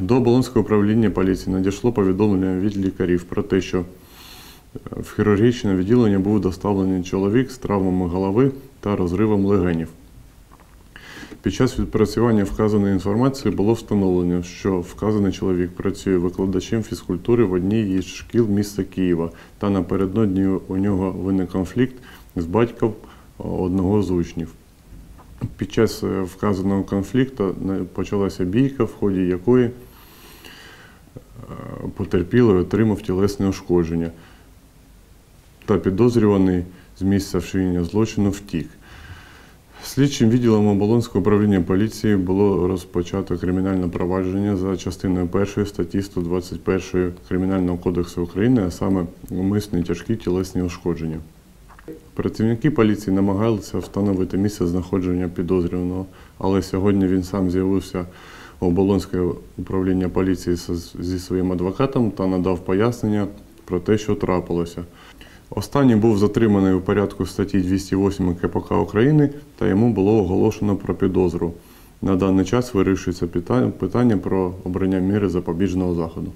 До Оболонського управління поліції надійшло повідомлення від лікарів про те, що в хірургічне відділення був доставлений чоловік з травмами голови та розривом легенів. Під час відпрацювання вказаної інформації було встановлено, що вказаний чоловік працює викладачем фізкультури в одній із шкіл міста Києва, та напередодні у нього виник конфлікт з батьком одного з учнів. Під час е, вказаного конфлікту почалася бійка, в ході якої е, потерпілий отримав тілесне ушкодження та підозрюваний з місця вчинення злочину втік. Слідчим відділом Оболонського управління поліції було розпочато кримінальне провадження за частиною 1 статті 121 Кримінального кодексу України, а саме умисні тяжкі тілесні ушкодження. Працівники поліції намагалися встановити місце знаходження підозрюваного, але сьогодні він сам з'явився у Оболонське управління поліції зі своїм адвокатом та надав пояснення про те, що трапилося. Останній був затриманий у порядку статті 208 КПК України та йому було оголошено про підозру. На даний час вирішується питання про обрання міри запобіжного заходу.